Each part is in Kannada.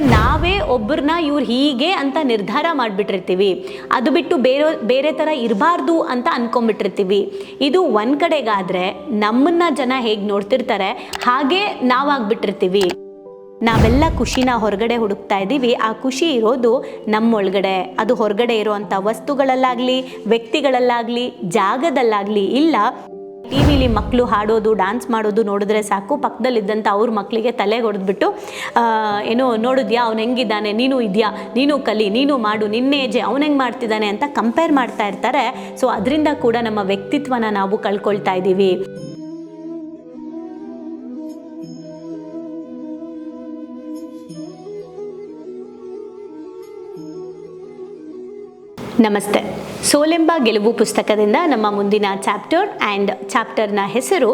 ನಾವೇ ಒಬ್ಬರನ್ನ ಇವ್ರು ಹೀಗೆ ಅಂತ ನಿರ್ಧಾರ ಮಾಡಿಬಿಟ್ಟಿರ್ತೀವಿ. ಅದು ಬಿಟ್ಟು ಬೇರೆ ಬೇರೆ ಥರ ಇರಬಾರ್ದು ಅಂತ ಅಂದ್ಕೊಂಬಿಟ್ಟಿರ್ತೀವಿ ಇದು ಒಂದು ಕಡೆಗಾದರೆ ನಮ್ಮನ್ನ ಜನ ಹೇಗೆ ನೋಡ್ತಿರ್ತಾರೆ, ಹಾಗೆ ನಾವಾಗ್ಬಿಟ್ಟಿರ್ತೀವಿ. ನಾವೆಲ್ಲ ಖುಷಿನ ಹೊರಗಡೆ ಹುಡುಕ್ತಾ ಇದ್ದೀವಿ. ಆ ಖುಷಿ ಇರೋದು ನಮ್ಮೊಳಗಡೆ. ಅದು ಹೊರಗಡೆ ಇರೋವಂಥ ವಸ್ತುಗಳಲ್ಲಾಗಲಿ, ವ್ಯಕ್ತಿಗಳಲ್ಲಾಗಲಿ, ಜಾಗದಲ್ಲಾಗಲಿ ಇಲ್ಲ. ಟಿ ವಿಲಿ ಮಕ್ಕಳು ಹಾಡೋದು ಡ್ಯಾನ್ಸ್ ಮಾಡೋದು ನೋಡಿದ್ರೆ ಸಾಕು. ಪಕ್ಕದಲ್ಲಿದ್ದಂಥ ಅವ್ರ ಮಕ್ಕಳಿಗೆ ತಲೆ ಹೊಡೆದ್ಬಿಟ್ಟು ಏನೋ ನೋಡಿದ್ಯಾ? ಅವ್ನು ಹೆಂಗಿದ್ದಾನೆ? ನೀನು ಇದೆಯಾ? ನೀನು ಕಲಿ, ನೀನು ಮಾಡು, ನಿನ್ನೆ ಏಜೆ ಅವ್ನು ಹೆಂಗೆ ಮಾಡ್ತಿದ್ದಾನೆ ಅಂತ ಕಂಪೇರ್ ಮಾಡ್ತಾ ಇರ್ತಾರೆ. ಸೊ ಅದರಿಂದ ಕೂಡ ನಮ್ಮ ವ್ಯಕ್ತಿತ್ವನ ನಾವು ಕಳ್ಕೊಳ್ತಾ ಇದ್ದೀವಿ ನಮಸ್ತೆ. ಸೋಲೆಂಬ ಗೆಲುವು ಪುಸ್ತಕದಿಂದ ನಮ್ಮ ಮುಂದಿನ ಚಾಪ್ಟರ್ ಆ್ಯಂಡ್ ಚಾಪ್ಟರ್ನ ಹೆಸರು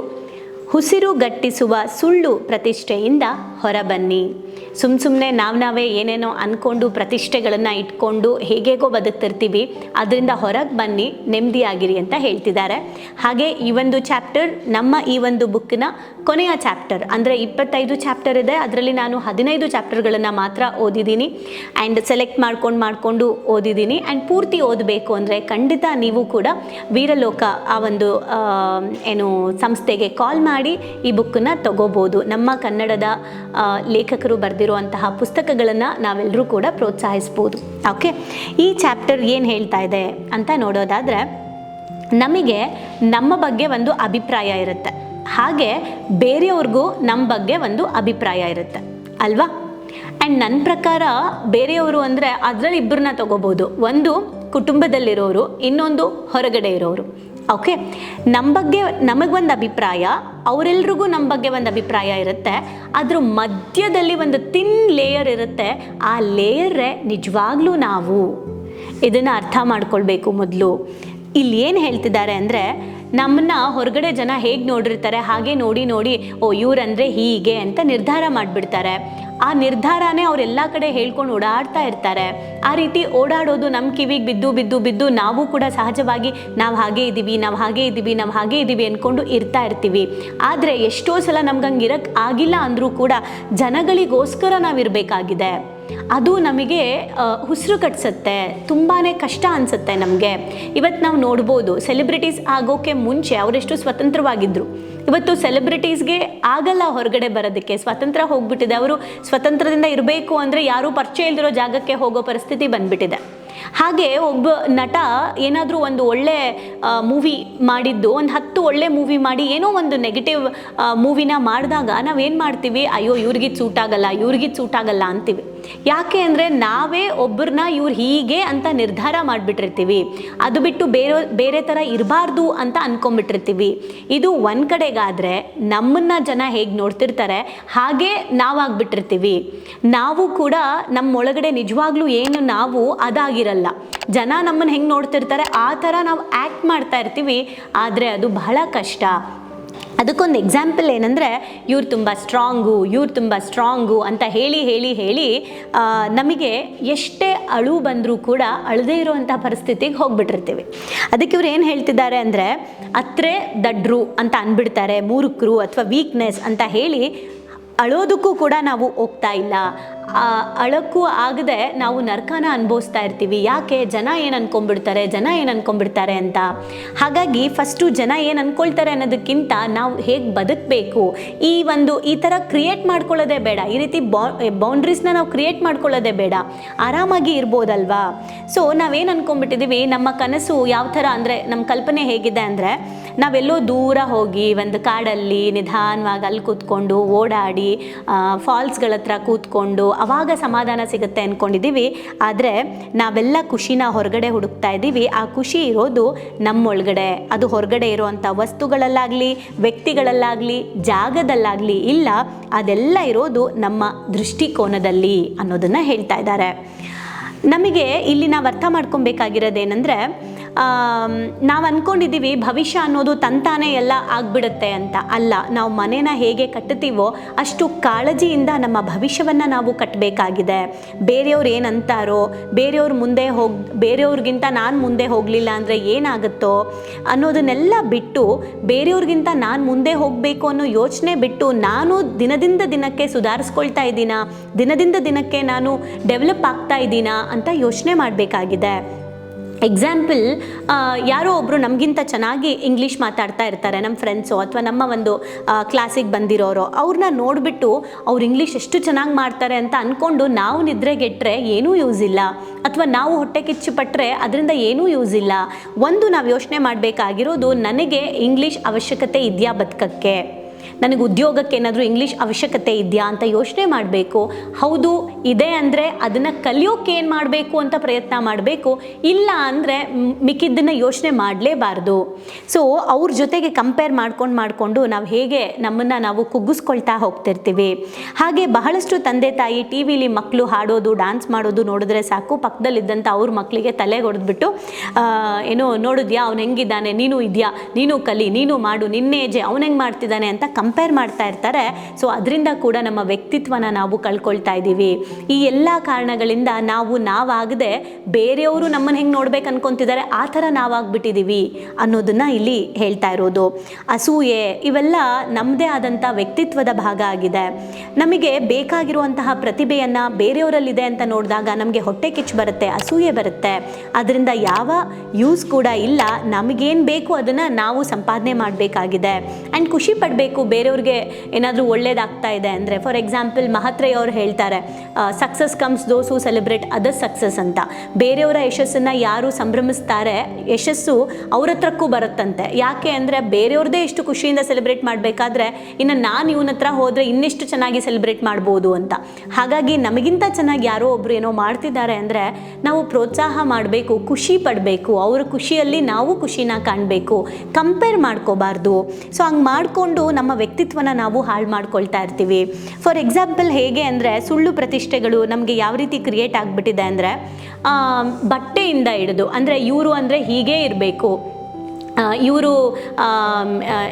ಉಸಿರು ಗಟ್ಟಿಸುವ ಸುಳ್ಳು ಪ್ರತಿಷ್ಠೆಯಿಂದ ಹೊರಬನ್ನಿ. ಸುಮ್ಮ ಸುಮ್ಮನೆ ನಾವು ನಾವೇ ಏನೇನೋ ಅಂದ್ಕೊಂಡು ಪ್ರತಿಷ್ಠೆಗಳನ್ನು ಇಟ್ಕೊಂಡು ಹೇಗೇಗೋ ಬದುಕ್ತಿರ್ತೀವಿ, ಅದರಿಂದ ಹೊರಗೆ ಬನ್ನಿ ನೆಮ್ಮದಿಯಾಗಿರಿ ಅಂತ ಹೇಳ್ತಿದ್ದಾರೆ ಹಾಗೆ ಈ ಒಂದು ಚಾಪ್ಟರ್, ನಮ್ಮ ಈ ಒಂದು ಬುಕ್ಕಿನ ಕೊನೆಯ ಚಾಪ್ಟರ್, ಅಂದರೆ ಇಪ್ಪತ್ತೈದು ಚಾಪ್ಟರ್ ಇದೆ, ಅದರಲ್ಲಿ ನಾನು ಹದಿನೈದು ಚಾಪ್ಟರ್ಗಳನ್ನು ಮಾತ್ರ ಓದಿದ್ದೀನಿ. ಆ್ಯಂಡ್ ಸೆಲೆಕ್ಟ್ ಮಾಡ್ಕೊಂಡು ಮಾಡಿಕೊಂಡು ಓದಿದ್ದೀನಿ. ಆ್ಯಂಡ್ ಪೂರ್ತಿ ಓದಬೇಕು ಅಂದರೆ ಖಂಡಿತ ನೀವು ಕೂಡ ವೀರಲೋಕ ಆ ಒಂದು ಏನು ಸಂಸ್ಥೆಗೆ ಕಾಲ್ ಮಾಡಿ. ಈ ಬುಕ್ಕನ್ನು ತಗೋಬೋದು. ನಮ್ಮ ಕನ್ನಡದ ಲೇಖಕರು ಬರೆದಿರುವಂತಹ ಪುಸ್ತಕಗಳನ್ನು ನಾವೆಲ್ಲರೂ ಕೂಡ ಪ್ರೋತ್ಸಾಹಿಸ್ಬೋದು. ಓಕೆ ಈ ಚಾಪ್ಟರ್ ಏನು ಹೇಳ್ತಾ ಇದೆ ಅಂತ ನೋಡೋದಾದರೆ, ನಮಗೆ ನಮ್ಮ ಬಗ್ಗೆ ಒಂದು ಅಭಿಪ್ರಾಯ ಇರುತ್ತೆ. ಹಾಗೆ ಬೇರೆಯವ್ರಿಗೂ ನಮ್ಮ ಬಗ್ಗೆ ಒಂದು ಅಭಿಪ್ರಾಯ ಇರುತ್ತೆ. ಅಲ್ವಾ? ಆ್ಯಂಡ್ ನನ್ನ ಪ್ರಕಾರ ಬೇರೆಯವರು ಅಂದರೆ ಅದರಲ್ಲಿ ಇಬ್ಬರನ್ನ ತಗೋಬೋದು. ಒಂದು ಕುಟುಂಬದಲ್ಲಿರೋರು, ಇನ್ನೊಂದು ಹೊರಗಡೆ ಇರೋರು. ಓಕೆ ನಮ್ಮ ಬಗ್ಗೆ ನಮಗೊಂದು ಅಭಿಪ್ರಾಯ, ಅವರೆಲ್ರಿಗೂ ನಮ್ಮ ಬಗ್ಗೆ ಒಂದು ಅಭಿಪ್ರಾಯ ಇರುತ್ತೆ. ಅದ್ರ ಮಧ್ಯದಲ್ಲಿ ಒಂದು ತಿನ್ ಲೇಯರ್ ಇರುತ್ತೆ. ಆ ಲೇಯರೇ ನಿಜವಾಗ್ಲೂ ನಾವು ಇದನ್ನು ಅರ್ಥ ಮಾಡ್ಕೊಳ್ಬೇಕು ಮೊದಲು. ಇಲ್ಲಿ ಏನು ಹೇಳ್ತಿದ್ದಾರೆ ಅಂದರೆ ನಮ್ಮನ್ನ ಹೊರಗಡೆ ಜನ ಹೇಗೆ ನೋಡಿರ್ತಾರೆ, ಹಾಗೆ ನೋಡಿ ನೋಡಿ, ಓ, ಇವ್ರಂದ್ರೆ ಹೀಗೆ ಅಂತ ನಿರ್ಧಾರ ಮಾಡಿಬಿಡ್ತಾರೆ. ಆ ನಿರ್ಧಾರನೇ ಅವರೆಲ್ಲ ಕಡೆ ಹೇಳ್ಕೊಂಡು ಓಡಾಡ್ತಾ ಇರ್ತಾರೆ. ಆ ರೀತಿ ಓಡಾಡೋದು ನಮ್ಮ ಕಿವಿಗೆ ಬಿದ್ದು ಬಿದ್ದು ಬಿದ್ದು ನಾವು ಕೂಡ ಸಹಜವಾಗಿ ನಾವು ಹಾಗೆ ಇದ್ದೀವಿ ನಾವು ಹಾಗೆ ಇದ್ದೀವಿ ನಾವು ಹಾಗೆ ಇದ್ದೀವಿ ಅಂದ್ಕೊಂಡು ಇರ್ತಾ ಇರ್ತೀವಿ. ಆದರೆ ಎಷ್ಟೋ ಸಲ ನಮ್ಗೆ ಹಂಗೆ ಇರಕ್ಕೆ ಆಗಿಲ್ಲ ಅಂದರೂ ಕೂಡ ಜನಗಳಿಗೋಸ್ಕರ ನಾವಿರಬೇಕಾಗಿದೆ ಅದು ನಮಗೆ ಉಸಿರು ಕಟ್ಸುತ್ತೆ. ತುಂಬಾ ಕಷ್ಟ ಅನಿಸುತ್ತೆ ನಮಗೆ. ಇವತ್ತು ನಾವು ನೋಡ್ಬೋದು ಸೆಲೆಬ್ರಿಟೀಸ್ ಆಗೋಕ್ಕೆ ಮುಂಚೆ ಅವರೆಷ್ಟು ಸ್ವತಂತ್ರವಾಗಿದ್ದರು ಇವತ್ತು ಸೆಲೆಬ್ರಿಟೀಸ್ಗೆ ಆಗಲ್ಲ ಹೊರಗಡೆ ಬರೋದಕ್ಕೆ. ಸ್ವತಂತ್ರ ಹೋಗ್ಬಿಟ್ಟಿದೆ. ಅವರು ಸ್ವತಂತ್ರದಿಂದ ಇರಬೇಕು ಅಂದರೆ ಯಾರೂ ಪರಿಚಯ ಇಲ್ದಿರೋ ಜಾಗಕ್ಕೆ ಹೋಗೋ ಪರಿಸ್ಥಿತಿ ಬಂದ್ಬಿಟ್ಟಿದೆ. ಹಾಗೆ ಒಬ್ಬ ನಟ ಏನಾದರೂ ಒಂದು ಒಳ್ಳೆ ಮೂವಿ ಮಾಡಿದ್ದು, ಒಂದು ಹತ್ತು ಒಳ್ಳೆ ಮೂವಿ ಮಾಡಿ, ಏನೋ ಒಂದು ನೆಗೆಟಿವ್ ಮೂವಿನ ಮಾಡಿದಾಗ ನಾವೇನು ಮಾಡ್ತೀವಿ? ಅಯ್ಯೋ, ಇವ್ರಿಗಿದು ಸೂಟ್ ಆಗಲ್ಲ, ಇವ್ರಿಗಿದು ಸೂಟ್ ಆಗಲ್ಲ ಅಂತೀವಿ. ಯಾಕೆ ಅಂದರೆ ನಾವೇ ಒಬ್ಬರನ್ನ ಇವ್ರು ಹೀಗೆ ಅಂತ ನಿರ್ಧಾರ ಮಾಡಿಬಿಟ್ಟಿರ್ತೀವಿ. ಅದು ಬಿಟ್ಟು ಬೇರೆ ಬೇರೆ ಥರ ಇರಬಾರ್ದು ಅಂತ ಅಂದ್ಕೊಂಬಿಟ್ಟಿರ್ತೀವಿ ಇದು ಒಂದು ಕಡೆಗಾದರೆ ನಮ್ಮನ್ನ ಜನ ಹೇಗೆ ನೋಡ್ತಿರ್ತಾರೆ, ಹಾಗೆ ನಾವಾಗ್ಬಿಟ್ಟಿರ್ತೀವಿ. ನಾವು ಕೂಡ ನಮ್ಮೊಳಗಡೆ ನಿಜವಾಗ್ಲೂ ಏನು ನಾವು ಅದಾಗಿರಲ್ಲ. ಜನ ನಮ್ಮನ್ನು ಹೆಂಗೆ ನೋಡ್ತಿರ್ತಾರೆ, ಆ ಥರ ನಾವು ಆ್ಯಕ್ಟ್ ಮಾಡ್ತಾ ಇರ್ತೀವಿ. ಆದರೆ ಅದು ಬಹಳ ಕಷ್ಟ. ಅದಕ್ಕೊಂದು ಎಕ್ಸಾಂಪಲ್ ಏನಂದರೆ, ಇವ್ರು ತುಂಬ ಸ್ಟ್ರಾಂಗು ಇವ್ರು ತುಂಬ ಸ್ಟ್ರಾಂಗು ಅಂತ ಹೇಳಿ ಹೇಳಿ ಹೇಳಿ ನಮಗೆ ಎಷ್ಟೇ ಅಳು ಬಂದರೂ ಕೂಡ ಅಳದೇ ಇರುವಂಥ ಪರಿಸ್ಥಿತಿಗೆ ಹೋಗ್ಬಿಟ್ಟಿರ್ತೀವಿ. ಅದಕ್ಕೆ ಇವ್ರು ಏನು ಹೇಳ್ತಿದ್ದಾರೆ ಅಂದರೆ, ಅತ್ರೆ ದಡ್ರು ಅಂತ ಅಂದ್ಬಿಡ್ತಾರೆ ಮೂರುಕರು ಅಥವಾ ವೀಕ್ನೆಸ್ ಅಂತ ಹೇಳಿ ಅಳೋದಕ್ಕೂ ಕೂಡ ನಾವು ಹೋಗ್ತಾ ಇಲ್ಲ. ಅಳಕ್ಕೂ ಆಗದೆ ನಾವು ನರ್ಕನ ಅನುಭವಿಸ್ತಾ ಇರ್ತೀವಿ. ಯಾಕೆ? ಜನ ಏನು ಅನ್ಕೊಂಡ್ಬಿಡ್ತಾರೆ? ಜನ ಏನು ಅನ್ಕೊಂಡ್ಬಿಡ್ತಾರೆ ಅಂತ. ಹಾಗಾಗಿ ಫಸ್ಟು ಜನ ಏನು ಅನ್ಕೊಳ್ತಾರೆ ಅನ್ನೋದಕ್ಕಿಂತ ನಾವು ಹೇಗೆ ಬದುಕಬೇಕು? ಈ ಒಂದು, ಈ ಥರ ಕ್ರಿಯೇಟ್ ಮಾಡ್ಕೊಳ್ಳೋದೇ ಬೇಡ. ಈ ರೀತಿ ಬೌಂಡ್ರೀಸ್ನ ನಾವು ಕ್ರಿಯೇಟ್ ಮಾಡ್ಕೊಳ್ಳೋದೇ ಬೇಡ. ಆರಾಮಾಗಿ ಇರ್ಬೋದಲ್ವಾ? ಸೊ ನಾವೇನು ಅನ್ಕೊಂಡ್ಬಿಟ್ಟಿದ್ದೀವಿ ನಮ್ಮ ಕನಸು ಯಾವ ಥರ ಅಂದರೆ ನಮ್ಮ ಕಲ್ಪನೆ ಹೇಗಿದೆ ಅಂದರೆ, ನಾವೆಲ್ಲೋ ದೂರ ಹೋಗಿ ಒಂದು ಕಾಡಲ್ಲಿ ನಿಧಾನವಾಗಿ ಅಲ್ಲಿ ಕೂತ್ಕೊಂಡು ಓಡಾಡಿ ಫಾಲ್ಸ್ಗಳ ಹತ್ರ ಕೂತ್ಕೊಂಡು ಅವಾಗ ಸಮಾಧಾನ ಸಿಗುತ್ತೆ ಅಂದ್ಕೊಂಡಿದ್ದೀವಿ ಆದರೆ ನಾವೆಲ್ಲ ಖುಷಿನ ಹೊರಗಡೆ ಹುಡುಕ್ತಾ ಇದ್ದೀವಿ. ಆ ಖುಷಿ ಇರೋದು ನಮ್ಮೊಳಗಡೆ. ಅದು ಹೊರಗಡೆ ಇರುವಂಥ ವಸ್ತುಗಳಲ್ಲಾಗಲಿ, ವ್ಯಕ್ತಿಗಳಲ್ಲಾಗಲಿ, ಜಾಗದಲ್ಲಾಗಲಿ ಇಲ್ಲ, ಅದೆಲ್ಲ ಇರೋದು ನಮ್ಮ ದೃಷ್ಟಿಕೋನದಲ್ಲಿ ಅನ್ನೋದನ್ನು ಹೇಳ್ತಾ ಇದ್ದಾರೆ. ನಮಗೆ ಇಲ್ಲಿ ನಾವು ಅರ್ಥ ಮಾಡ್ಕೊಬೇಕಾಗಿರೋದೇನೆಂದರೆ ನಾವು ಅಂದ್ಕೊಂಡಿದ್ದೀವಿ ಭವಿಷ್ಯ ಅನ್ನೋದು ತಂತಾನೇ ಎಲ್ಲ ಆಗ್ಬಿಡುತ್ತೆ ಅಂತ. ಅಲ್ಲ, ನಾವು ಮನೇನ ಹೇಗೆ ಕಟ್ಟುತ್ತೀವೋ ಅಷ್ಟು ಕಾಳಜಿಯಿಂದ ನಮ್ಮ ಭವಿಷ್ಯವನ್ನು ನಾವು ಕಟ್ಟಬೇಕಾಗಿದೆ ಬೇರೆಯವ್ರು ಏನಂತಾರೋ, ಬೇರೆಯವ್ರ ಮುಂದೆ ಹೋಗಿ, ಬೇರೆಯವ್ರಿಗಿಂತ ನಾನು ಮುಂದೆ ಹೋಗಲಿಲ್ಲ ಅಂದರೆ ಏನಾಗುತ್ತೋ ಅನ್ನೋದನ್ನೆಲ್ಲ ಬಿಟ್ಟು, ಬೇರೆಯವ್ರಿಗಿಂತ ನಾನು ಮುಂದೆ ಹೋಗಬೇಕು ಅನ್ನೋ ಯೋಚನೆ ಬಿಟ್ಟು ನಾನು ದಿನದಿಂದ ದಿನಕ್ಕೆ ಸುಧಾರಿಸ್ಕೊಳ್ತಾ ಇದ್ದೀನಾ, ದಿನದಿಂದ ದಿನಕ್ಕೆ ನಾನು ಡೆವಲಪ್ ಆಗ್ತಾ ಇದ್ದೀನಾ ಅಂತ ಯೋಚನೆ ಮಾಡಬೇಕಾಗಿದೆ. ಎಕ್ಸಾಂಪಲ್ ಯಾರೋ ಒಬ್ಬರು ನಮಗಿಂತ ಚೆನ್ನಾಗಿ ಇಂಗ್ಲೀಷ್ ಮಾತಾಡ್ತಾ ಇರ್ತಾರೆ ನಮ್ಮ ಫ್ರೆಂಡ್ಸು ಅಥವಾ ನಮ್ಮ ಒಂದು ಕ್ಲಾಸಿಗೆ ಬಂದಿರೋರು ಅವ್ರನ್ನ ನೋಡಿಬಿಟ್ಟು ಅವ್ರು ಇಂಗ್ಲೀಷ್ ಎಷ್ಟು ಚೆನ್ನಾಗಿ ಮಾಡ್ತಾರೆ ಅಂತ ಅಂದ್ಕೊಂಡು ನಾವು ನಿದ್ರೆಗೆಟ್ಟರೆ ಏನೂ ಯೂಸ್ ಇಲ್ಲ. ಅಥವಾ ನಾವು ಹೊಟ್ಟೆ ಕಿಚ್ಚು ಪಟ್ಟರೆ ಅದರಿಂದ ಏನೂ ಯೂಸ್ ಇಲ್ಲ. ಒಂದು ನಾವು ಯೋಚನೆ ಮಾಡಬೇಕಾಗಿರೋದು ನನಗೆ ಇಂಗ್ಲೀಷ್ ಅವಶ್ಯಕತೆ ಇದೆಯಾ ಬದುಕಕ್ಕೆ? ನನಗೆ ಉದ್ಯೋಗಕ್ಕೆ ಏನಾದರೂ ಇಂಗ್ಲೀಷ್ ಅವಶ್ಯಕತೆ ಇದೆಯಾ ಅಂತ ಯೋಚನೆ ಮಾಡಬೇಕು. ಹೌದು, ಇದೆ ಅಂದರೆ ಅದನ್ನು ಕಲಿಯೋಕೆ ಏನು ಮಾಡಬೇಕು ಅಂತ ಪ್ರಯತ್ನ ಮಾಡಬೇಕು. ಇಲ್ಲ ಅಂದರೆ ಮಿಕ್ಕಿದ್ದನ್ನು ಯೋಚನೆ ಮಾಡಲೇಬಾರ್ದು. ಸೊ ಅವ್ರ ಜೊತೆಗೆ ಕಂಪೇರ್ ಮಾಡ್ಕೊಂಡು ಮಾಡಿಕೊಂಡು ನಾವು ಹೇಗೆ ನಮ್ಮನ್ನು ನಾವು ಕುಗ್ಗಿಸ್ಕೊಳ್ತಾ ಹೋಗ್ತಿರ್ತೀವಿ. ಹಾಗೆ ಬಹಳಷ್ಟು ತಂದೆ ತಾಯಿ ಟಿ ವಿಲಿ ಮಕ್ಕಳು ಹಾಡೋದು ಡ್ಯಾನ್ಸ್ ಮಾಡೋದು ನೋಡಿದ್ರೆ ಸಾಕು. ಪಕ್ಕದಲ್ಲಿದ್ದಂಥ ಅವ್ರ ಮಕ್ಕಳಿಗೆ ತಲೆ ಹೊಡೆದ್ಬಿಟ್ಟು ಏನೋ ನೋಡಿದ್ಯಾ, ಅವ್ನು ಹೆಂಗಿದ್ದಾನೆ, ನೀನು ಇದೆಯಾ, ನೀನು ಕಲಿ, ನೀನು ಮಾಡು, ನಿನ್ನೆ ಏಜೆ ಅವ್ನು ಹೆಂಗೆ ಮಾಡ್ತಿದ್ದಾನೆ ಅಂತ ಕಂಪೇರ್ ಮಾಡ್ತಾ ಇರ್ತಾರೆ. ಸೊ ಅದರಿಂದ ಕೂಡ ನಮ್ಮ ವ್ಯಕ್ತಿತ್ವನ ನಾವು ಕಳ್ಕೊಳ್ತಾ ಇದ್ದೀವಿ. ಈ ಎಲ್ಲ ಕಾರಣಗಳಿಂದ ನಾವು ನಾವಾಗದೆ ಬೇರೆಯವರು ನಮ್ಮನ್ನು ಹೆಂಗೆ ನೋಡ್ಬೇಕು ಅನ್ಕೊತಿದ್ದಾರೆ, ಆ ಥರ ನಾವಾಗ್ಬಿಟ್ಟಿದ್ದೀವಿ ಅನ್ನೋದನ್ನು ಇಲ್ಲಿ ಹೇಳ್ತಾ ಇರೋದು. ಅಸೂಯೆ ಇವೆಲ್ಲ ನಮ್ಮದೇ ಆದಂಥ ವ್ಯಕ್ತಿತ್ವದ ಭಾಗ ಆಗಿದೆ. ನಮಗೆ ಬೇಕಾಗಿರುವಂತಹ ಪ್ರತಿಭೆಯನ್ನು ಬೇರೆಯವರಲ್ಲಿದೆ ಅಂತ ನೋಡಿದಾಗ ನಮಗೆ ಹೊಟ್ಟೆ ಕಿಚ್ಚು ಬರುತ್ತೆ, ಅಸೂಯೆ ಬರುತ್ತೆ. ಅದರಿಂದ ಯಾವ ಯೂಸ್ ಕೂಡ ಇಲ್ಲ. ನಮಗೇನು ಬೇಕು ಅದನ್ನು ನಾವು ಸಂಪಾದನೆ ಮಾಡಬೇಕಾಗಿದೆ. ಆ್ಯಂಡ್ ಖುಷಿ ಪಡಬೇಕು ಬೇರೆಯವ್ರಿಗೆ ಏನಾದರೂ ಒಳ್ಳೇದಾಗ್ತಾ ಇದೆ ಅಂದರೆ ಫಾರ್ ಎಕ್ಸಾಂಪಲ್ ಮಹತ್ರಯ್ ಅವ್ರು ಹೇಳ್ತಾರೆ success comes those who celebrate other success ಅಂತ. ಬೇರೆಯವರ ಯಶಸ್ಸನ್ನು ಯಾರು ಸಂಭ್ರಮಿಸ್ತಾರೆ, ಯಶಸ್ಸು ಅವ್ರ ಹತ್ರಕ್ಕೂ ಬರುತ್ತಂತೆ. ಯಾಕೆ ಅಂದರೆ ಬೇರೆಯವ್ರದೇ ಇಷ್ಟು ಖುಷಿಯಿಂದ ಸೆಲೆಬ್ರೇಟ್ ಮಾಡಬೇಕಾದ್ರೆ, ಇನ್ನು ನಾನು ಇವನ ಹತ್ರ ಹೋದರೆ ಇನ್ನೆಷ್ಟು ಚೆನ್ನಾಗಿ ಸೆಲೆಬ್ರೇಟ್ ಮಾಡ್ಬೋದು ಅಂತ. ಹಾಗಾಗಿ ನಮಗಿಂತ ಚೆನ್ನಾಗಿ ಯಾರೋ ಒಬ್ರು ಏನೋ ಮಾಡ್ತಿದ್ದಾರೆ ಅಂದರೆ, ನಾವು ಪ್ರೋತ್ಸಾಹ ಮಾಡಬೇಕು, ಖುಷಿ ಪಡಬೇಕು, ಅವ್ರ ಖುಷಿಯಲ್ಲಿ ನಾವು ಖುಷಿನ ಕಾಣಬೇಕು ಕಂಪೇರ್ ಮಾಡ್ಕೋಬಾರ್ದು. ಸೊ ಹಂಗೆ ಮಾಡಿಕೊಂಡು ನಮ್ಮ ವ್ಯಕ್ತಿತ್ವನ ನಾವು ಹಾಳು ಮಾಡ್ಕೊಳ್ತಾ ಇರ್ತೀವಿ. ಫಾರ್ ಎಕ್ಸಾಂಪಲ್ ಹೇಗೆ ಅಂದರೆ ಸುಳ್ಳು ಪ್ರತಿಷ್ಠೆಗಳು ನಮಗೆ ಯಾವ ರೀತಿ ಕ್ರಿಯೇಟ್ ಆಗಿಬಿಟ್ಟಿದೆ ಅಂದರೆ ಬಟ್ಟೆಯಿಂದ ಹಿಡಿದು, ಅಂದರೆ ಇವರು ಅಂದರೆ ಹೀಗೇ ಇರಬೇಕು. ಇವರು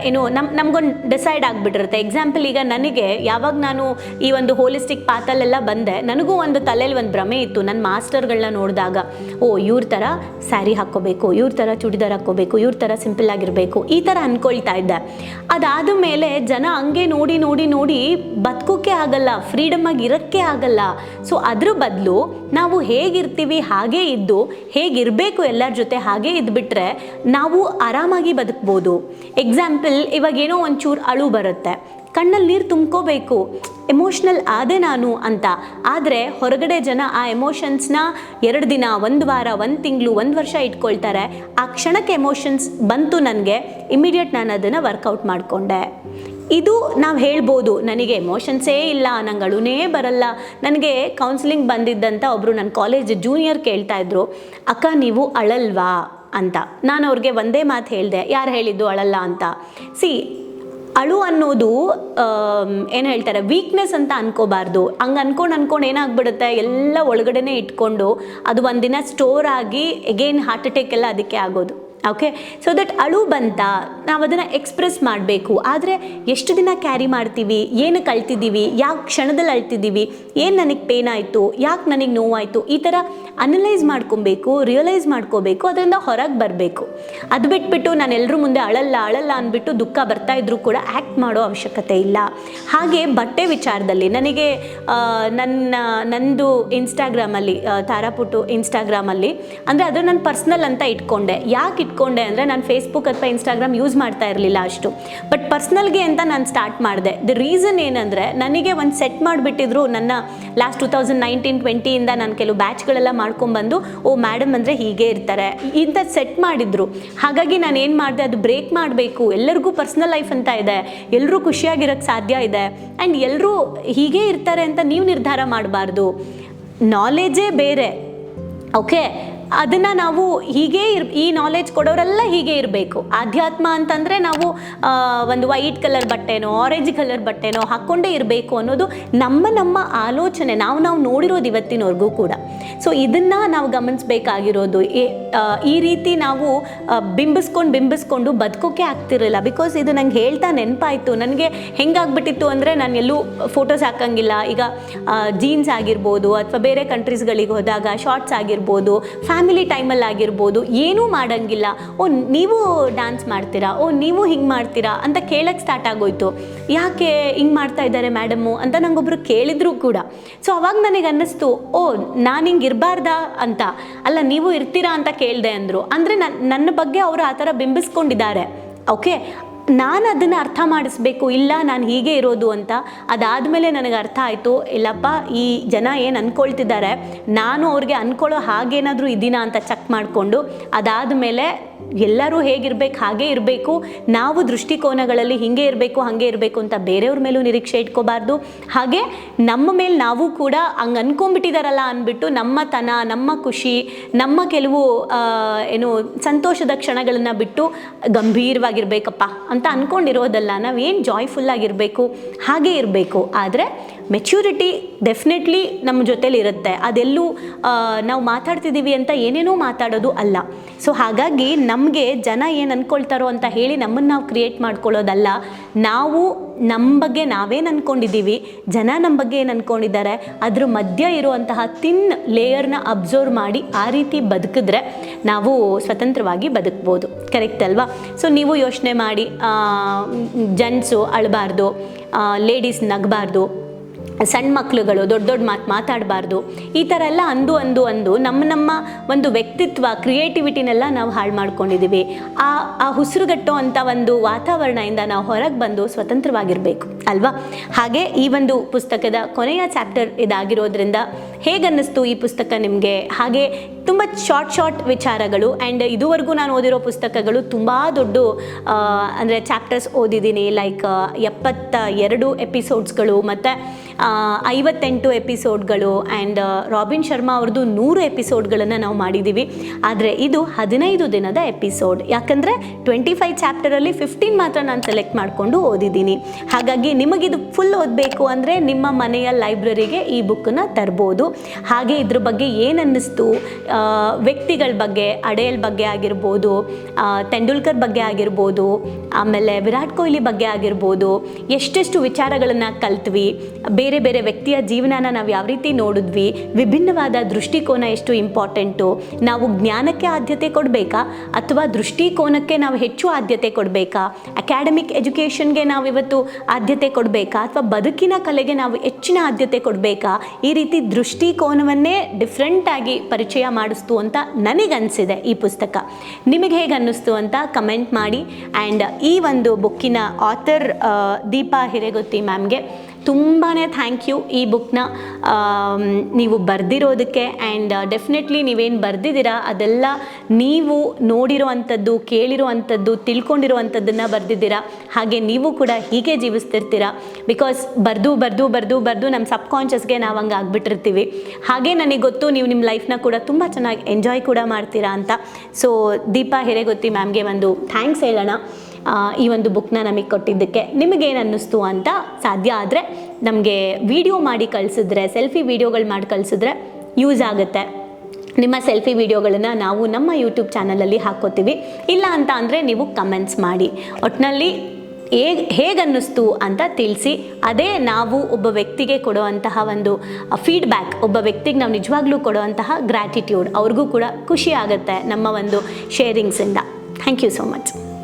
ಏನು ನಮ್ಮ ನಮಗೊಂದು ಡಿಸೈಡ್ ಆಗಿಬಿಟ್ಟಿರುತ್ತೆ. ಎಕ್ಸಾಂಪಲ್ ಈಗ ನನಗೆ ಯಾವಾಗ ನಾನು ಈ ಒಂದು ಹೋಲಿಸ್ಟಿಕ್ ಪಾತಲ್ಲೆಲ್ಲ ಬಂದೆ, ನನಗೂ ಒಂದು ತಲೆಯಲ್ಲಿ ಒಂದು ಭ್ರಮೆ ಇತ್ತು ನನ್ನ ಮಾಸ್ಟರ್ಗಳನ್ನ ನೋಡಿದಾಗ. ಓ, ಇವ್ರ ಥರ ಸ್ಯಾರಿ ಹಾಕ್ಕೋಬೇಕು, ಇವ್ರ ಥರ ಚೂಡಿದಾರ್ ಹಾಕ್ಕೋಬೇಕು, ಇವ್ರ ಥರ ಸಿಂಪಲ್ ಆಗಿರಬೇಕು, ಈ ಥರ ಅಂದ್ಕೊಳ್ತಾ ಇದ್ದೆ. ಅದಾದ ಮೇಲೆ ಜನ ಹಂಗೆ ನೋಡಿ ನೋಡಿ ನೋಡಿ ಬದುಕೋಕ್ಕೆ ಆಗಲ್ಲ ಫ್ರೀಡಮ್ ಆಗಿ ಇರೋಕ್ಕೆ ಆಗಲ್ಲ. ಸೊ ಅದ್ರ ಬದಲು ನಾವು ಹೇಗಿರ್ತೀವಿ ಹಾಗೇ ಇದ್ದು, ಹೇಗಿರಬೇಕು ಎಲ್ಲರ ಜೊತೆ ಹಾಗೇ ಇದ್ಬಿಟ್ರೆ, ನಾವು ಆರಾಮಾಗಿ ಬದುಕ್ಬೋದು. ಎಕ್ಸಾಂಪಲ್ ಇವಾಗ ಏನೋ ಒಂಚೂರು ಅಳು ಬರುತ್ತೆ. ಕಣ್ಣಲ್ಲಿ ನೀರು ತುಂಬ್ಕೋಬೇಕು. ಎಮೋಷ್ನಲ್ ಆದೆ ನಾನು ಅಂತ. ಆದರೆ ಹೊರಗಡೆ ಜನ ಆ ಎಮೋಷನ್ಸ್ನ ಎರಡು ದಿನ, ಒಂದು ವಾರ, ಒಂದು ತಿಂಗಳು, ಒಂದು ವರ್ಷ ಇಟ್ಕೊಳ್ತಾರೆ. ಆ ಕ್ಷಣಕ್ಕೆ ಎಮೋಷನ್ಸ್ ಬಂತು ನನಗೆ. ಇಮಿಡಿಯೇಟ್ ನಾನು ಅದನ್ನು ವರ್ಕೌಟ್ ಮಾಡಿಕೊಂಡೆ. ಇದು ನಾವು ಹೇಳ್ಬೋದು, ನನಗೆ ಎಮೋಷನ್ಸೇ ಇಲ್ಲ, ನಂಗೆ ಅಳುನೇ ಬರಲ್ಲ. ನನಗೆ ಕೌನ್ಸಿಲಿಂಗ್ ಬಂದಿದ್ದಂಥ ಒಬ್ಬರು ನನ್ನ ಕಾಲೇಜ್ ಜೂನಿಯರ್ ಕೇಳ್ತಾ ಇದ್ರು, ಅಕ್ಕ, ನೀವು ಅಳಲ್ವಾ? ಅಂತ. ನಾನು ಅವ್ರಿಗೆ ಒಂದೇ ಮಾತು ಹೇಳಿದೆ, ಯಾರು ಹೇಳಿದ್ದು ಅಳಲ್ಲ ಅಂತ? ಸಿ ಅಳು ಅನ್ನೋದು ಏನು ಹೇಳ್ತಾರೆ ವೀಕ್ನೆಸ್ ಅಂತ ಅನ್ಕೋಬಾರ್ದು. ಹಂಗೆ ಅನ್ಕೊಂಡು ಅನ್ಕೊಂಡು ಏನಾಗ್ಬಿಡುತ್ತೆ, ಎಲ್ಲ ಒಳಗಡೆನೆ ಇಟ್ಕೊಂಡು ಅದು ಒಂದಿನ ಸ್ಟೋರ್ ಆಗಿ ಎಗೇನ್ ಹಾರ್ಟ್ ಅಟ್ಯಾಕ್ ಎಲ್ಲ ಅದಕ್ಕೆ ಆಗೋದು. ಓಕೆ ಸೊ ದಟ್ ಅಳು ಬಂತ ನಾವು ಅದನ್ನು ಎಕ್ಸ್ಪ್ರೆಸ್ ಮಾಡಬೇಕು. ಆದರೆ ಎಷ್ಟು ದಿನ ಕ್ಯಾರಿ ಮಾಡ್ತೀವಿ? ಏನು ಕಳ್ತಿದ್ದೀವಿ? ಯಾವ ಕ್ಷಣದಲ್ಲಿ ಅಳ್ತಿದ್ದೀವಿ? ಏನು ನನಗೆ ಪೇನ್ ಆಯಿತು? ಯಾಕೆ ನನಗೆ ನೋವಾಯಿತು? ಈ ಥರ ಅನಲೈಸ್ ಮಾಡ್ಕೊಬೇಕು ರಿಯಲೈಸ್ ಮಾಡ್ಕೋಬೇಕು, ಅದರಿಂದ ಹೊರಗೆ ಬರಬೇಕು. ಅದು ಬಿಟ್ಬಿಟ್ಟು ನಾನು ಎಲ್ಲರೂ ಮುಂದೆ ಅಳಲ್ಲ ಅಳಲ್ಲ ಅಂದ್ಬಿಟ್ಟು ದುಃಖ ಬರ್ತಾ ಇದ್ರೂ ಕೂಡ ಆ್ಯಕ್ಟ್ ಮಾಡೋ ಅವಶ್ಯಕತೆ ಇಲ್ಲ. ಹಾಗೆ ಬಟ್ಟೆ ವಿಚಾರದಲ್ಲಿ ನನಗೆ ನನ್ನ, ನಂದು ಇನ್ಸ್ಟಾಗ್ರಾಮಲ್ಲಿ ತಾರಾಪುಟ್ಟು ಇನ್ಸ್ಟಾಗ್ರಾಮಲ್ಲಿ ಅಂದರೆ ಅದು ನನ್ನ ಪರ್ಸ್ನಲ್ ಅಂತ ಇಟ್ಕೊಂಡೆ. ಯಾಕೆ ಅಂದರೆ ನಾನು ಫೇಸ್ಬುಕ್ ಅಥವಾ ಇನ್ಸ್ಟಾಗ್ರಾಮ್ ಯೂಸ್ ಮಾಡ್ತಾ ಇರಲಿಲ್ಲ ಅಷ್ಟು. ಬಟ್ ಪರ್ಸ್ನಲ್ಗೆ ಅಂತ ನಾನು ಸ್ಟಾರ್ಟ್ ಮಾಡಿದೆ. ದ ರೀಸನ್ ಏನಂದರೆ ನನಗೆ ಒಂದು ಸೆಟ್ ಮಾಡಿಬಿಟ್ಟಿದ್ರು ನನ್ನ ಲಾಸ್ಟ್ ಟೂ ತೌಸಂಡ್ ನೈನ್ಟೀನ್ ಟ್ವೆಂಟಿಯಿಂದ ನಾನು ಕೆಲವು ಬ್ಯಾಚ್ಗಳೆಲ್ಲ ಮಾಡ್ಕೊಂಡ್ಬಂದು, ಓ ಮೇಡಮ್ ಅಂದರೆ ಹೀಗೆ ಇರ್ತಾರೆ. ಇಂಥ ಸೆಟ್ ಮಾಡಿದ್ರು. ಹಾಗಾಗಿ ನಾನು ಏನು ಮಾಡಿದೆ, ಅದು ಬ್ರೇಕ್ ಮಾಡಬೇಕು. ಎಲ್ಲರಿಗೂ ಪರ್ಸ್ನಲ್ ಲೈಫ್ ಅಂತ ಇದೆ. ಎಲ್ಲರೂ ಖುಷಿಯಾಗಿರೋಕ್ಕೆ ಸಾಧ್ಯ ಇದೆ. ಆ್ಯಂಡ್ ಎಲ್ಲರೂ ಹೀಗೆ ಇರ್ತಾರೆ ಅಂತ ನೀವು ನಿರ್ಧಾರ ಮಾಡಬಾರ್ದು. ನಾಲೆಜೇ ಬೇರೆ. ಓಕೆ ಅದನ್ನು ನಾವು ಹೀಗೆ ಇರ್, ಈ ನಾಲೆಜ್ ಕೊಡೋರೆಲ್ಲ ಹೀಗೆ ಇರಬೇಕು. ಆಧ್ಯಾತ್ಮ ಅಂತಂದರೆ ನಾವು ಒಂದು ವೈಟ್ ಕಲರ್ ಬಟ್ಟೆನೋ ಆರೆಂಜ್ ಕಲರ್ ಬಟ್ಟೆನೋ ಹಾಕ್ಕೊಂಡೇ ಇರಬೇಕು ಅನ್ನೋದು ನಮ್ಮ ನಮ್ಮ ಆಲೋಚನೆ. ನಾವು ನಾವು ನೋಡಿರೋದು ಇವತ್ತಿನವರೆಗೂ ಕೂಡ. ಸೊ ಇದನ್ನು ನಾವು ಗಮನಿಸಬೇಕಾಗಿರೋದು, ಈ ರೀತಿ ನಾವು ಬಿಂಬಿಸ್ಕೊಂಡು ಬಿಂಬಿಸ್ಕೊಂಡು ಬದುಕೋಕೆ ಆಗ್ತಿರಲಿಲ್ಲ. ಬಿಕಾಸ್ ಇದು ನಂಗೆ ಹೇಳ್ತಾ ನೆನಪಾಯಿತು. ನನಗೆ ಹೆಂಗಾಗ್ಬಿಟ್ಟಿತ್ತು ಅಂದರೆ ನಾನು ಎಲ್ಲೂ ಫೋಟೋಸ್ ಹಾಕಂಗಿಲ್ಲ. ಈಗ ಜೀನ್ಸ್ ಆಗಿರ್ಬೋದು ಅಥವಾ ಬೇರೆ ಕಂಟ್ರೀಸ್ಗಳಿಗೆ ಹೋದಾಗ ಶಾರ್ಟ್ಸ್ ಆಗಿರ್ಬೋದು ಫ್ಯಾಮಿಲಿ ಟೈಮಲ್ಲಿ ಆಗಿರ್ಬೋದು, ಏನೂ ಮಾಡಂಗಿಲ್ಲ. ಓ, ನೀವು ಡ್ಯಾನ್ಸ್ ಮಾಡ್ತೀರಾ? ಓ, ನೀವು ಹಿಂಗೆ ಮಾಡ್ತೀರಾ? ಅಂತ ಕೇಳಕ್ಕೆ ಸ್ಟಾರ್ಟ್ ಆಗೋಯ್ತು. ಯಾಕೆ ಹಿಂಗೆ ಮಾಡ್ತಾ ಇದ್ದಾರೆ ಮೇಡಮು ಅಂತ ನಂಗೊಬ್ರು ಕೇಳಿದ್ರು ಕೂಡ. ಸೊ ಅವಾಗ ನನಗೆ ಅನ್ನಿಸ್ತು, ಓ, ನಾನು ಹಿಂಗೆ ಇರಬಾರ್ದಾ ಅಂತ. ಅಲ್ಲ, ನೀವು ಇರ್ತೀರಾ ಅಂತ ಕೇಳಿದೆ ಅಂದರು. ಅಂದರೆ ನನ್ನ ಬಗ್ಗೆ ಅವರು ಆ ಥರ ಬಿಂಬಿಸ್ಕೊಂಡಿದ್ದಾರೆ. ಓಕೆ ನಾನು ಅದನ್ನು ಅರ್ಥ ಮಾಡಿಸ್ಬೇಕು, ಇಲ್ಲ ನಾನು ಹೀಗೆ ಇರೋದು ಅಂತ ಅದಾದಮೇಲೆ ನನಗೆ ಅರ್ಥ ಆಯಿತು, ಇಲ್ಲಪ್ಪ, ಈ ಜನ ಏನು ಅಂದ್ಕೊಳ್ತಿದ್ದಾರೆ ನಾನು ಅವ್ರಿಗೆ ಅಂದ್ಕೊಳ್ಳೋ ಹಾಗೇನಾದರೂ ಇದ್ದೀನಾ ಅಂತ ಚೆಕ್ ಮಾಡಿಕೊಂಡು, ಅದಾದಮೇಲೆ ಎಲ್ಲರೂ ಹೇಗಿರ್ಬೇಕು, ಹಾಗೆ ಇರಬೇಕು, ನಾವು ದೃಷ್ಟಿಕೋನಗಳಲ್ಲಿ ಹಿಂಗೆ ಇರಬೇಕು, ಹಾಗೆ ಇರಬೇಕು ಅಂತ ಬೇರೆಯವ್ರ ಮೇಲೂ ನಿರೀಕ್ಷೆ ಇಟ್ಕೋಬಾರ್ದು. ಹಾಗೆ ನಮ್ಮ ಮೇಲೆ ನಾವು ಕೂಡ ಹಂಗೆ ಅನ್ಕೊಂಬಿಟ್ಟಿದಾರಲ್ಲ ಅಂದ್ಬಿಟ್ಟು ನಮ್ಮ ತನ, ನಮ್ಮ ಖುಷಿ, ನಮ್ಮ ಕೆಲವು ಏನು ಸಂತೋಷದ ಕ್ಷಣಗಳನ್ನು ಬಿಟ್ಟು ಗಂಭೀರವಾಗಿರ್ಬೇಕಪ್ಪ ಅಂತ ಅಂದ್ಕೊಂಡಿರೋದಲ್ಲ ನಾವೇನು ಜಾಯ್ಫುಲ್ ಆಗಿರಬೇಕು, ಹಾಗೆ ಇರಬೇಕು. ಆದರೆ ಮೆಚ್ಯೂರಿಟಿ ಡೆಫಿನೆಟ್ಲಿ ನಮ್ಮ ಜೊತೇಲಿ ಇರುತ್ತೆ. ಅದೆಲ್ಲೂ ನಾವು ಮಾತಾಡ್ತಿದ್ದೀವಿ ಅಂತ ಏನೇನೋ ಮಾತಾಡೋದು ಅಲ್ಲ. ಸೊ ಹಾಗಾಗಿ ನಮಗೆ ಜನ ಏನು ಅಂದ್ಕೊಳ್ತಾರೋ ಅಂತ ಹೇಳಿ ನಮ್ಮನ್ನು ನಾವು ಕ್ರಿಯೇಟ್ ಮಾಡ್ಕೊಳ್ಳೋದಲ್ಲ, ನಾವು ನಮ್ಮ ಬಗ್ಗೆ ನಾವೇನು ಅಂದ್ಕೊಂಡಿದ್ದೀವಿ ಜನ ನಮ್ಮ ಬಗ್ಗೆ ಏನು ಅಂದ್ಕೊಂಡಿದ್ದಾರೆ ಅದ್ರ ಮಧ್ಯ ಇರುವಂತಹ ತಿನ್ ಲೇಯರ್ನ ಅಬ್ಸರ್ವ್ ಮಾಡಿ ಆ ರೀತಿ ಬದುಕಿದ್ರೆ ನಾವು ಸ್ವತಂತ್ರವಾಗಿ ಬದುಕ್ಬೋದು. ಕರೆಕ್ಟ್ ಅಲ್ವಾ? ಸೊ ನೀವು ಯೋಚನೆ ಮಾಡಿ ಜೆಂಟ್ಸು ಅಳಬಾರ್ದು ಲೇಡೀಸ್ ನಗಬಾರ್ದು ಸಣ್ಣ ಮಕ್ಕಳುಗಳು ದೊಡ್ಡ ದೊಡ್ಡ ಮಾತು ಮಾತಾಡಬಾರ್ದು. ಈ ಥರ ಎಲ್ಲ ಅಂದು ಅಂದು ಅಂದು ನಮ್ಮ ನಮ್ಮ ಒಂದು ವ್ಯಕ್ತಿತ್ವ, ಕ್ರಿಯೇಟಿವಿಟಿನೆಲ್ಲ ನಾವು ಹಾಳು ಮಾಡ್ಕೊಂಡಿದ್ದೀವಿ ಆ ಆ ಉಸಿರುಗಟ್ಟೋ ಅಂಥ ಒಂದು ವಾತಾವರಣದಿಂದ ನಾವು ಹೊರಗೆ ಬಂದು ಸ್ವತಂತ್ರವಾಗಿರಬೇಕು, ಅಲ್ವಾ? ಹಾಗೆ ಈ ಒಂದು ಪುಸ್ತಕದ ಕೊನೆಯ ಚಾಪ್ಟರ್ ಇದಾಗಿರೋದ್ರಿಂದ ಹೇಗನ್ನಿಸ್ತು ಈ ಪುಸ್ತಕ ನಿಮಗೆ? ಹಾಗೆ ತುಂಬ ಶಾರ್ಟ್ ಶಾರ್ಟ್ ವಿಚಾರಗಳು ಆ್ಯಂಡ್ ಇದುವರೆಗೂ ನಾನು ಓದಿರೋ ಪುಸ್ತಕಗಳು ತುಂಬ ದೊಡ್ಡ ಅಂದರೆ ಚಾಪ್ಟರ್ಸ್ ಓದಿದ್ದೀನಿ, ಲೈಕ್, ಎಪ್ಪತ್ತ ಎರಡು ಎಪಿಸೋಡ್ಸ್ಗಳು, ಮತ್ತು ಐವತ್ತೆಂಟು ಎಪಿಸೋಡ್ಗಳು ಆ್ಯಂಡ್ ರಾಬಿನ್ ಶರ್ಮಾ ಅವ್ರದ್ದು ನೂರು ಎಪಿಸೋಡ್ಗಳನ್ನು ನಾವು ಮಾಡಿದ್ದೀವಿ ಆದರೆ ಇದು ಹದಿನೈದು ದಿನದ ಎಪಿಸೋಡ್. ಯಾಕಂದರೆ ಟ್ವೆಂಟಿ ಫೈವ್ ಚಾಪ್ಟರಲ್ಲಿ ಫಿಫ್ಟೀನ್ ಮಾತ್ರ ನಾನು ಸೆಲೆಕ್ಟ್ ಮಾಡಿಕೊಂಡು ಓದಿದ್ದೀನಿ. ಹಾಗಾಗಿ ನಿಮಗಿದು ಫುಲ್ ಓದಬೇಕು ಅಂದರೆ ನಿಮ್ಮ ಮನೆಯ ಲೈಬ್ರರಿಗೆ ಈ ಬುಕ್ಕನ್ನು ತರ್ಬೋದು. ಹಾಗೆ ಇದ್ರ ಬಗ್ಗೆ ಏನನ್ನಿಸ್ತು? ವ್ಯಕ್ತಿಗಳ ಬಗ್ಗೆ, ಅಡೆಯಲ್ ಬಗ್ಗೆ ಆಗಿರ್ಬೋದು ತೆಂಡೂಲ್ಕರ್ ಬಗ್ಗೆ ಆಗಿರ್ಬೋದು, ಆಮೇಲೆ ವಿರಾಟ್ ಕೊಹ್ಲಿ ಬಗ್ಗೆ ಆಗಿರ್ಬೋದು, ಎಷ್ಟೆಷ್ಟು ವಿಚಾರಗಳನ್ನು ಕಲ್ತ್ವಿ ಬೇರೆ ಬೇರೆ ವ್ಯಕ್ತಿಯ ಜೀವನನ ನಾವು ಯಾವ ರೀತಿ ನೋಡಿದ್ವಿ, ವಿಭಿನ್ನವಾದ ದೃಷ್ಟಿಕೋನ ಎಷ್ಟು ಇಂಪಾರ್ಟೆಂಟು ನಾವು ಜ್ಞಾನಕ್ಕೆ ಆದ್ಯತೆ ಕೊಡಬೇಕಾ ಅಥವಾ ದೃಷ್ಟಿಕೋನಕ್ಕೆ ನಾವು ಹೆಚ್ಚು ಆದ್ಯತೆ ಕೊಡಬೇಕಾ? ಅಕಾಡೆಮಿಕ್ ಎಜುಕೇಷನ್ಗೆ ನಾವು ಇವತ್ತು ಆದ್ಯತೆ ಕೊಡಬೇಕಾ ಅಥವಾ ಬದುಕಿನ ಕಲೆಗೆ ನಾವು ಹೆಚ್ಚಿನ ಆದ್ಯತೆ ಕೊಡಬೇಕಾ? ಈ ರೀತಿ ದೃಷ್ಟಿಕೋನವನ್ನೇ ಡಿಫ್ರೆಂಟಾಗಿ ಪರಿಚಯ ಮಾಡಿಸ್ತು ಅಂತ ನನಗನ್ಸಿದೆ ಈ ಪುಸ್ತಕ. ನಿಮಗೆ ಹೇಗೆ ಅನ್ನಿಸ್ತು ಅಂತ ಕಮೆಂಟ್ ಮಾಡಿ. ಆ್ಯಂಡ್ ಈ ಒಂದು ಬುಕ್ಕಿನ ಆಥರ್ ದೀಪಾ ಹಿರೇಗೊತ್ತಿ ಮ್ಯಾಮ್ಗೆ ತುಂಬಾ ಥ್ಯಾಂಕ್ ಯು ಈ ಬುಕ್ನ ನೀವು ಬರೆದಿರೋದಕ್ಕೆ ಆ್ಯಂಡ್ ಡೆಫಿನೆಟ್ಲಿ ನೀವೇನು ಬರೆದಿದ್ದೀರಾ, ಅದೆಲ್ಲ ನೀವು ನೋಡಿರೋ ಅಂಥದ್ದು ಕೇಳಿರೋ ಅಂಥದ್ದು ತಿಳ್ಕೊಂಡಿರೋ ಅಂಥದ್ದನ್ನು ಬರೆದಿದ್ದೀರಾ, ಹಾಗೆ ನೀವು ಕೂಡ ಹೀಗೆ ಜೀವಿಸ್ತಿರ್ತೀರಾ ಬಿಕಾಸ್ ಬರೆದು ಬರೆದು ಬರೆದು ಬರೆದು ನಮ್ಮ ಸಬ್ ಕಾನ್ಷಿಯಸ್ಗೆ ನಾವು ಹಂಗೆ ಆಗಿಬಿಟ್ಟಿರ್ತೀವಿ. ಹಾಗೆ ನನಗೆ ಗೊತ್ತು ನೀವು ನಿಮ್ಮ ಲೈಫ್ನ ಕೂಡ ತುಂಬ ಚೆನ್ನಾಗಿ ಎಂಜಾಯ್ ಕೂಡ ಮಾಡ್ತೀರಾ ಅಂತ. ಸೊ ದೀಪಾ ಹಿರೇಗೊತ್ತಿ ಮ್ಯಾಮ್ಗೆ ಒಂದು ಥ್ಯಾಂಕ್ಸ್ ಹೇಳೋಣ. ಈ ಒಂದು ಬುಕ್ನ ನಮಗೆ ಕೊಟ್ಟಿದ್ದಕ್ಕೆ ನಿಮಗೇನು ಅನ್ನಿಸ್ತು ಅಂತ ಸಾಧ್ಯ ಆದರೆ ನಮಗೆ ವಿಡಿಯೋ ಮಾಡಿ ಕಳಿಸಿದ್ರೆ ಸೆಲ್ಫಿ ವಿಡಿಯೋಗಳು ಮಾಡಿ ಕಳಿಸಿದ್ರೆ ಯೂಸ್ ಆಗುತ್ತೆ. ನಿಮ್ಮ ಸೆಲ್ಫಿ ವೀಡಿಯೋಗಳನ್ನು ನಾವು ನಮ್ಮ ಯೂಟ್ಯೂಬ್ ಚಾನಲಲ್ಲಿ ಹಾಕೋತೀವಿ ಇಲ್ಲ ಅಂತ ಅಂದರೆ ನೀವು ಕಮೆಂಟ್ಸ್ ಮಾಡಿ. ಒಟ್ಟಿನಲ್ಲಿ ಹೇಗೆ ಹೇಗೆ ಅನ್ನಿಸ್ತು ಅಂತ ತಿಳಿಸಿ. ಅದೇ ನಾವು ಒಬ್ಬ ವ್ಯಕ್ತಿಗೆ ಕೊಡುವಂತಹ ಒಂದು ಫೀಡ್ಬ್ಯಾಕ್ ಒಬ್ಬ ವ್ಯಕ್ತಿಗೆ ನಾವು ನಿಜವಾಗ್ಲೂ ಕೊಡುವಂತಹ ಗ್ರ್ಯಾಟಿಟ್ಯೂಡ್ ಅವ್ರಿಗೂ ಕೂಡ ಖುಷಿ ಆಗುತ್ತೆ ನಮ್ಮ ಒಂದು ಶೇರಿಂಗ್ಸಿಂದ ಥ್ಯಾಂಕ್ ಯು ಸೋ ಮಚ್